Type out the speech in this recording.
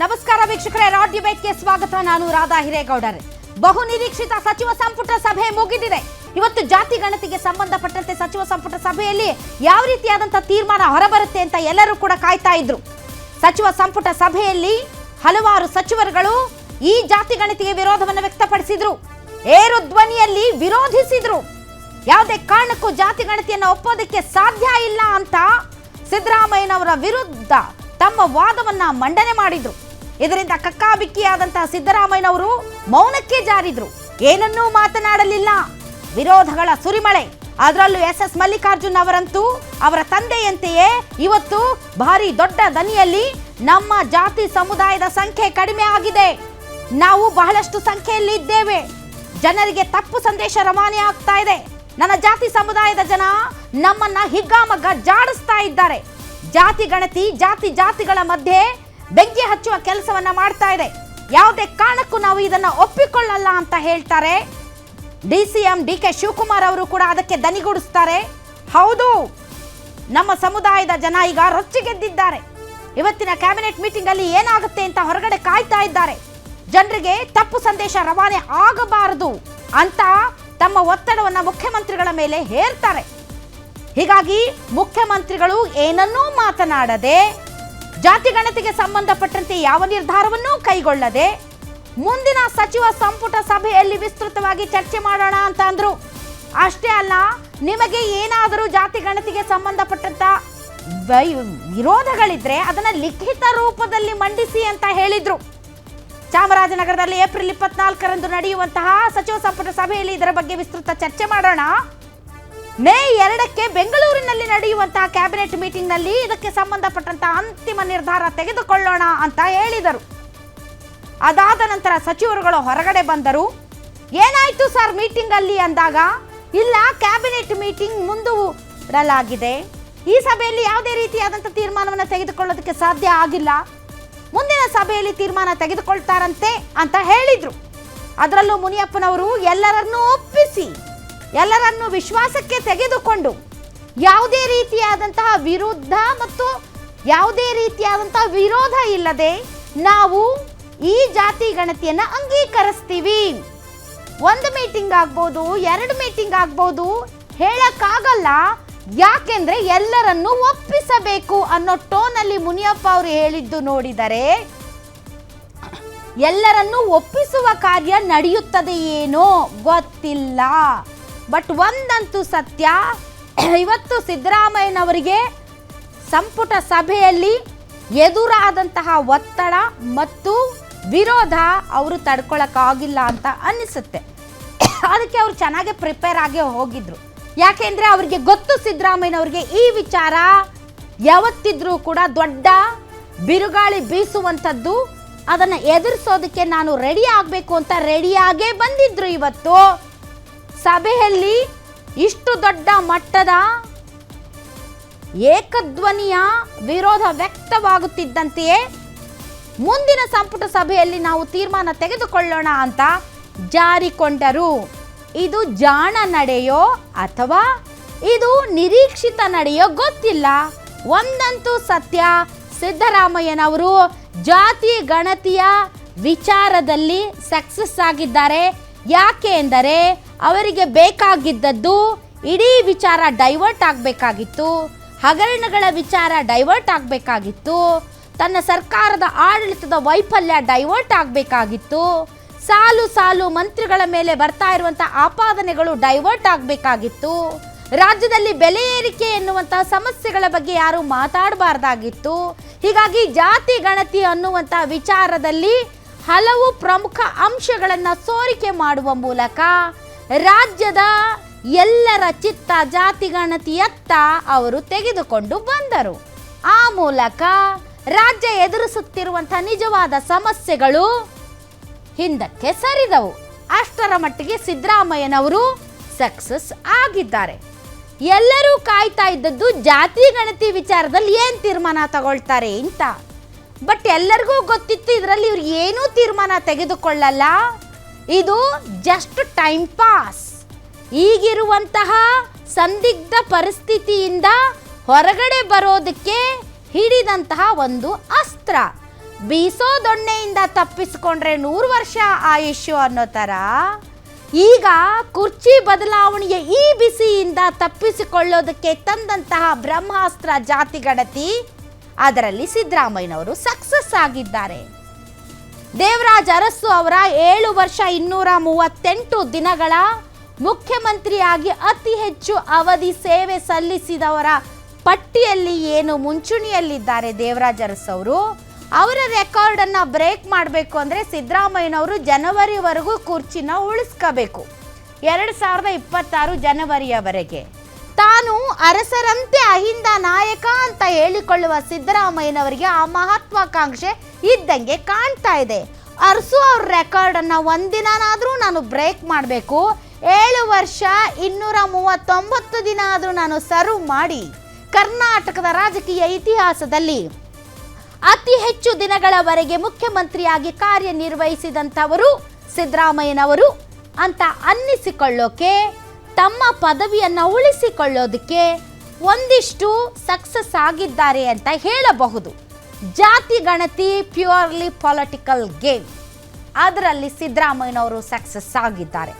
ನಮಸ್ಕಾರ ವೀಕ್ಷಕರೇ, ರಾಡ್ ಡಿಬೇಟ್ಗೆ ಸ್ವಾಗತ. ನಾನು ರಾಧಾ ಹಿರೇಗೌಡರ್. ಬಹು ನಿರೀಕ್ಷಿತ ಸಚಿವ ಸಂಪುಟ ಸಭೆ ಮುಗಿದಿದೆ. ಇವತ್ತು ಜಾತಿ ಗಣತಿಗೆ ಸಂಬಂಧಪಟ್ಟಂತೆ ಸಚಿವ ಸಂಪುಟ ಸಭೆಯಲ್ಲಿ ಯಾವ ರೀತಿಯಾದಂತಹ ತೀರ್ಮಾನ ಹೊರಬರುತ್ತೆ ಅಂತ ಎಲ್ಲರೂ ಕೂಡ ಕಾಯ್ತಾ ಇದ್ರು. ಸಚಿವ ಸಂಪುಟ ಸಭೆಯಲ್ಲಿ ಹಲವಾರು ಸಚಿವರುಗಳು ಈ ಜಾತಿ ಗಣತಿಗೆ ವಿರೋಧವನ್ನು ವ್ಯಕ್ತಪಡಿಸಿದ್ರು. ಏರು ಧ್ವನಿಯಲ್ಲಿ ವಿರೋಧಿಸಿದ್ರು. ಯಾವುದೇ ಕಾರಣಕ್ಕೂ ಜಾತಿ ಗಣತಿಯನ್ನು ಒಪ್ಪೋದಕ್ಕೆ ಸಾಧ್ಯ ಇಲ್ಲ ಅಂತ ಸಿದ್ದರಾಮಯ್ಯನವರ ವಿರುದ್ಧ ತಮ್ಮ ವಾದವನ್ನ ಮಂಡನೆ ಮಾಡಿದ್ರು. ಇದರಿಂದ ಕಕ್ಕಾಬಿಕ್ಕಿಯಾದಂತಹ ಸಿದ್ದರಾಮಯ್ಯನವರು ಮೌನಕ್ಕೆ ಜಾರಿದ್ರು. ಏನನ್ನೂ ಮಾತನಾಡಲಿಲ್ಲ. ವಿರೋಧಗಳ ಸುರಿಮಳೆ. ಅದರಲ್ಲೂ ಎಸ್ ಎಸ್ ಮಲ್ಲಿಕಾರ್ಜುನ್ ಅವರಂತೂ ಅವರ ತಂದೆಯಂತೆಯೇ ಇವತ್ತು ಭಾರಿ ದೊಡ್ಡ ದನಿಯಲ್ಲಿ ನಮ್ಮ ಜಾತಿ ಸಮುದಾಯದ ಸಂಖ್ಯೆ ಕಡಿಮೆ ಆಗಿದೆ. ನಾವು ಬಹಳಷ್ಟು ಸಂಖ್ಯೆಯಲ್ಲಿ ಇದ್ದೇವೆ. ಜನರಿಗೆ ತಪ್ಪು ಸಂದೇಶ ರವಾನೆ ಆಗ್ತಾ ಇದೆ. ನನ್ನ ಜಾತಿ ಸಮುದಾಯದ ಜನ ನಮ್ಮನ್ನ ಹಿಗ್ಗಾಮಗ್ಗ ಜಾಡಿಸ್ತಾ ಇದ್ದಾರೆ. ಜಾತಿ ಗಣತಿ, ಜಾತಿ ಜಾತಿಗಳ ಮಧ್ಯೆ ಬೆಂಕಿ ಹಚ್ಚುವ ಕೆಲಸವನ್ನ ಮಾಡ್ತಾ ಇದೆ. ಯಾವುದೇ ಕಾರಣಕ್ಕೂ ನಾವು ಇದನ್ನ ಒಪ್ಪಿಕೊಳ್ಳಲ್ಲ ಅಂತ ಹೇಳ್ತಾರೆ. D C M D K Shivakumar ಅವರು ಕೂಡ ಅದಕ್ಕೆ ದನಿಗೂಡಿಸ್ತಾರೆ. ಹೌದು, ನಮ್ಮ ಸಮುದಾಯದ ಜನ ಈಗ ರೊಚ್ಚಿಗೆದ್ದಿದ್ದಾರೆ ಇವತ್ತಿನ ಕ್ಯಾಬಿನೆಟ್ ಮೀಟಿಂಗ್ ಅಲ್ಲಿ ಏನಾಗುತ್ತೆ ಅಂತ ಹೊರಗಡೆ ಕಾಯ್ತಾ ಇದ್ದಾರೆ. ಜನರಿಗೆ ತಪ್ಪು ಸಂದೇಶ ರವಾನೆ ಆಗಬಾರದು ಅಂತ ತಮ್ಮ ಒತ್ತಡವನ್ನು ಮುಖ್ಯಮಂತ್ರಿಗಳ ಮೇಲೆ ಹೇರ್ತಾರೆ. ಹೀಗಾಗಿ ಮುಖ್ಯಮಂತ್ರಿಗಳು ಏನನ್ನೂ ಮಾತನಾಡದೆ ಜಾತಿ ಗಣತಿಗೆ ಸಂಬಂಧಪಟ್ಟಂತೆ ಯಾವ ನಿರ್ಧಾರವನ್ನೂ ಕೈಗೊಳ್ಳದೆ ಮುಂದಿನ ಸಚಿವ ಸಂಪುಟ ಸಭೆಯಲ್ಲಿ ವಿಸ್ತೃತವಾಗಿ ಚರ್ಚೆ ಮಾಡೋಣ ಅಂತ ಅಂದ್ರು. ಅಷ್ಟೇ ಅಲ್ಲ, ನಿಮಗೆ ಏನಾದರೂ ಜಾತಿ ಗಣತಿಗೆ ಸಂಬಂಧಪಟ್ಟಂತ ವಿರೋಧಗಳಿದ್ರೆ ಅದನ್ನ ಲಿಖಿತ ರೂಪದಲ್ಲಿ ಮಂಡಿಸಿ ಅಂತ ಹೇಳಿದ್ರು. ಚಾಮರಾಜನಗರದಲ್ಲಿ ಏಪ್ರಿಲ್ ಇಪ್ಪತ್ನಾಲ್ಕರಂದು ನಡೆಯುವಂತಹ ಸಚಿವ ಸಂಪುಟ ಸಭೆಯಲ್ಲಿ ಇದರ ಬಗ್ಗೆ ವಿಸ್ತೃತ ಚರ್ಚೆ ಮಾಡೋಣ. ಮೇ ಎರಡಕ್ಕೆ ಬೆಂಗಳೂರಿನಲ್ಲಿ ನಡೆಯುವಂತಹ ಕ್ಯಾಬಿನೆಟ್ ಮೀಟಿಂಗ್ನಲ್ಲಿ ಇದಕ್ಕೆ ಸಂಬಂಧಪಟ್ಟಂತಹ ಅಂತಿಮ ನಿರ್ಧಾರ ತೆಗೆದುಕೊಳ್ಳೋಣ ಅಂತ ಹೇಳಿದರು. ಅದಾದ ನಂತರ ಸಚಿವರುಗಳು ಹೊರಗಡೆ ಬಂದರು. ಏನಾಯ್ತು ಸರ್ ಮೀಟಿಂಗ್ ಅಲ್ಲಿ ಅಂದಾಗ? ಇಲ್ಲ ಕ್ಯಾಬಿನೆಟ್ ಮೀಟಿಂಗ್ ಮುಂದೂಡಲಾಗಿದೆ. ಈ ಸಭೆಯಲ್ಲಿ ಯಾವುದೇ ರೀತಿಯಾದಂಥ ತೀರ್ಮಾನವನ್ನು ತೆಗೆದುಕೊಳ್ಳೋದಕ್ಕೆ ಸಾಧ್ಯ ಆಗಿಲ್ಲ. ಮುಂದಿನ ಸಭೆಯಲ್ಲಿ ತೀರ್ಮಾನ ತೆಗೆದುಕೊಳ್ತಾರಂತೆ ಅಂತ ಹೇಳಿದರು. ಅದರಲ್ಲೂ ಮುನಿಯಪ್ಪನವರು ಎಲ್ಲರನ್ನೂ ಒಪ್ಪಿಸಿ ಎಲ್ಲರನ್ನೂ ವಿಶ್ವಾಸಕ್ಕೆ ತೆಗೆದುಕೊಂಡು ಯಾವುದೇ ರೀತಿಯಾದಂತಹ ವಿರುದ್ಧ ಮತ್ತು ಯಾವುದೇ ರೀತಿಯಾದಂತಹ ವಿರೋಧ ಇಲ್ಲದೆ ನಾವು ಈ ಜಾತಿ ಗಣತಿಯನ್ನು ಅಂಗೀಕರಿಸ್ತೀವಿ. ಒಂದು ಮೀಟಿಂಗ್ ಆಗ್ಬೋದು, ಎರಡು ಮೀಟಿಂಗ್ ಆಗ್ಬೋದು ಹೇಳಕ್ಕಾಗಲ್ಲ. ಯಾಕೆಂದ್ರೆ ಎಲ್ಲರನ್ನು ಒಪ್ಪಿಸಬೇಕು ಅನ್ನೋ ಟೋನಲ್ಲಿ ಮುನಿಯಪ್ಪ ಅವರು ಹೇಳಿದ್ದು ನೋಡಿದರೆ ಎಲ್ಲರನ್ನು ಒಪ್ಪಿಸುವ ಕಾರ್ಯ ನಡೆಯುತ್ತದೆ ಏನೋ ಗೊತ್ತಿಲ್ಲ. ಬಟ್ ಒಂದಂತೂ ಸತ್ಯ. ಇವತ್ತು ಸಿದ್ದರಾಮಯ್ಯನವರಿಗೆ ಸಂಪುಟ ಸಭೆಯಲ್ಲಿ ಎದುರಾದಂತಹ ಒತ್ತಡ ಮತ್ತು ವಿರೋಧ ಅವರು ತಡ್ಕೊಳಕ್ಕಾಗಿಲ್ಲ ಅಂತ ಅನ್ನಿಸುತ್ತೆ. ಅದಕ್ಕೆ ಅವರು ಚೆನ್ನಾಗೆ ಪ್ರಿಪೇರ್ ಆಗಿ ಹೋಗಿದ್ರು. ಯಾಕೆಂದ್ರೆ ಅವರಿಗೆ ಗೊತ್ತು ಸಿದ್ದರಾಮಯ್ಯನವರಿಗೆ ಈ ವಿಚಾರ ಯಾವತ್ತಿದ್ರೂ ಕೂಡ ದೊಡ್ಡ ಬಿರುಗಾಳಿ ಬೀಸುವಂಥದ್ದು. ಅದನ್ನು ಎದುರಿಸೋದಕ್ಕೆ ನಾನು ರೆಡಿ ಆಗಬೇಕು ಅಂತ ರೆಡಿಯಾಗೇ ಬಂದಿದ್ರು ಇವತ್ತು. ಸಭೆಯಲ್ಲಿ ಇಷ್ಟು ದೊಡ್ಡ ಮಟ್ಟದ ಏಕಧ್ವನಿಯ ವಿರೋಧ ವ್ಯಕ್ತವಾಗುತ್ತಿದ್ದಂತೆಯೇ ಮುಂದಿನ ಸಂಪುಟ ಸಭೆಯಲ್ಲಿ ನಾವು ತೀರ್ಮಾನ ತೆಗೆದುಕೊಳ್ಳೋಣ ಅಂತ ಜಾರಿಕೊಂಡರು. ಇದು ಜಾಣ ನಡೆಯೋ ಅಥವಾ ಇದು ನಿರೀಕ್ಷಿತ ನಡೆಯೋ ಗೊತ್ತಿಲ್ಲ. ಒಂದಂತೂ ಸತ್ಯ, ಸಿದ್ದರಾಮಯ್ಯನವರು ಜಾತಿ ಗಣತಿಯ ವಿಚಾರದಲ್ಲಿ ಸಕ್ಸಸ್ ಆಗಿದ್ದಾರೆ. ಯಾಕೆ ಎಂದರೆ ಅವರಿಗೆ ಬೇಕಾಗಿದ್ದದ್ದು ಇಡೀ ವಿಚಾರ ಡೈವರ್ಟ್ ಆಗಬೇಕಾಗಿತ್ತು, ಹಗರಣಗಳ ವಿಚಾರ ಡೈವರ್ಟ್ ಆಗಬೇಕಾಗಿತ್ತು, ತನ್ನ ಸರ್ಕಾರದ ಆಡಳಿತದ ವೈಫಲ್ಯ ಡೈವರ್ಟ್ ಆಗಬೇಕಾಗಿತ್ತು, ಸಾಲು ಸಾಲು ಮಂತ್ರಿಗಳ ಮೇಲೆ ಬರ್ತಾ ಇರುವಂಥ ಆಪಾದನೆಗಳು ಡೈವರ್ಟ್ ಆಗಬೇಕಾಗಿತ್ತು, ರಾಜ್ಯದಲ್ಲಿ ಬೆಲೆ ಏರಿಕೆ ಎನ್ನುವಂತಹ ಸಮಸ್ಯೆಗಳ ಬಗ್ಗೆ ಯಾರು ಮಾತಾಡಬಾರ್ದಾಗಿತ್ತು, ಹೀಗಾಗಿ ಜಾತಿ ಗಣತಿ ಅನ್ನುವಂಥ ವಿಚಾರದಲ್ಲಿ ಹಲವು ಪ್ರಮುಖ ಅಂಶಗಳನ್ನು ಸೋರಿಕೆ ಮಾಡುವ ಮೂಲಕ ರಾಜ್ಯದ ಎಲ್ಲರ ಚಿತ್ತ ಜಾತಿಗಣತಿಯತ್ತ ಅವರು ತೆಗೆದುಕೊಂಡು ಬಂದರು. ಆ ಮೂಲಕ ರಾಜ್ಯ ಎದುರಿಸುತ್ತಿರುವಂತಹ ನಿಜವಾದ ಸಮಸ್ಯೆಗಳು ಹಿಂದಕ್ಕೆ ಸರಿದವು. ಅಷ್ಟರ ಮಟ್ಟಿಗೆ ಸಿದ್ದರಾಮಯ್ಯನವರು ಸಕ್ಸಸ್ ಆಗಿದ್ದಾರೆ. ಎಲ್ಲರೂ ಕಾಯ್ತಾ ಇದ್ದದ್ದು ಜಾತಿ ಗಣತಿ ವಿಚಾರದಲ್ಲಿ ಏನು ತೀರ್ಮಾನ ತಗೊಳ್ತಾರೆ ಅಂತ. ಬಟ್ ಎಲ್ಲರಿಗೂ ಗೊತ್ತಿತ್ತು, ಇದರಲ್ಲಿ ಇವ್ರು ಏನೂ ತೀರ್ಮಾನ ತೆಗೆದುಕೊಳ್ಳಲ್ಲ. ಇದು ಜಸ್ಟ್ ಟೈಮ್ ಪಾಸ್ ಈಗಿರುವಂತಹ ಸಂದಿಗ್ಧ ಪರಿಸ್ಥಿತಿಯಿಂದ ಹೊರಗಡೆ ಬರೋದಕ್ಕೆ ಹಿಡಿದಂತಹ ಒಂದು ಅಸ್ತ್ರ. ಬೀಸೋ ದೊಣ್ಣೆಯಿಂದ ತಪ್ಪಿಸಿಕೊಂಡ್ರೆ ನೂರು ವರ್ಷ ಆಯುಷ್ಯು ಅನ್ನೋ ಥರ ಈಗ ಕುರ್ಚಿ ಬದಲಾವಣೆಯ ಈ ಬಿಸಿಯಿಂದ ತಪ್ಪಿಸಿಕೊಳ್ಳೋದಕ್ಕೆ ತಂದಂತಹ ಬ್ರಹ್ಮಾಸ್ತ್ರ ಜಾತಿ ಗಣತಿ. ಅದರಲ್ಲಿ ಸಿದ್ದರಾಮಯ್ಯನವರು ಸಕ್ಸಸ್ ಆಗಿದ್ದಾರೆ. ದೇವರಾಜ್ ಅರಸು ಅವರ ಏಳು ವರ್ಷ ಇನ್ನೂರ ಮೂವತ್ತೆಂಟು ದಿನಗಳ ಮುಖ್ಯಮಂತ್ರಿಯಾಗಿ ಅತಿ ಹೆಚ್ಚು ಅವಧಿ ಸೇವೆ ಸಲ್ಲಿಸಿದವರ ಪಟ್ಟಿಯಲ್ಲಿ ಏನು ಮುಂಚೂಣಿಯಲ್ಲಿದ್ದಾರೆ ದೇವರಾಜ್ ಅರಸು ಅವರು? ಅವರ ರೆಕಾರ್ಡನ್ನು ಬ್ರೇಕ್ ಮಾಡಬೇಕು ಅಂದರೆ ಸಿದ್ದರಾಮಯ್ಯನವರು ಜನವರಿವರೆಗೂ ಕುರ್ಚಿನ ಉಳಿಸ್ಕೋಬೇಕು. ಎರಡು ಸಾವಿರದ ಇಪ್ಪತ್ತಾರು ಜನವರಿಯವರೆಗೆ. ತಾನು ಅರಸರಂತೆ ಅಹಿಂದ ನಾಯಕ ಅಂತ ಹೇಳಿಕೊಳ್ಳುವ ಸಿದ್ದರಾಮಯ್ಯನವರಿಗೆ ಆ ಮಹತ್ವಾಕಾಂಕ್ಷೆ ಇದ್ದಂಗೆ ಕಾಣ್ತಾ ಇದೆ. ಅರಸು ಅವ್ರ ರೆಕಾರ್ಡನ್ನು ಒಂದಿನಾದ್ರೂ ನಾನು ಬ್ರೇಕ್ ಮಾಡಬೇಕು. ಏಳು ವರ್ಷ, ಇನ್ನೂರ ಮೂವತ್ತೊಂಬತ್ತು ದಿನ ಆದರೂ ನಾನು ಸರ್ವ್ ಮಾಡಿ ಕರ್ನಾಟಕದ ರಾಜಕೀಯ ಇತಿಹಾಸದಲ್ಲಿ. ಅತಿ ಹೆಚ್ಚು ದಿನಗಳವರೆಗೆ ಮುಖ್ಯಮಂತ್ರಿಯಾಗಿ ಕಾರ್ಯನಿರ್ವಹಿಸಿದಂಥವರು ಸಿದ್ದರಾಮಯ್ಯನವರು ಅಂತ ಅನ್ನಿಸಿಕೊಳ್ಳೋಕೆ ತಮ್ಮ ಪದವಿಯನ್ನು ಉಳಿಸಿಕೊಳ್ಳೋದಕ್ಕೆ ಒಂದಿಷ್ಟು ಸಕ್ಸಸ್ ಆಗಿದ್ದಾರೆ ಅಂತ ಹೇಳಬಹುದು. ಜಾತಿ, ಗಣತಿ ಪ್ಯೂರ್ಲಿ ಪೊಲಿಟಿಕಲ್ ಗೇಮ್ ಅದರಲ್ಲಿ ಸಿದ್ದರಾಮಯ್ಯನವರು ಸಕ್ಸಸ್ ಆಗಿದ್ದಾರೆ.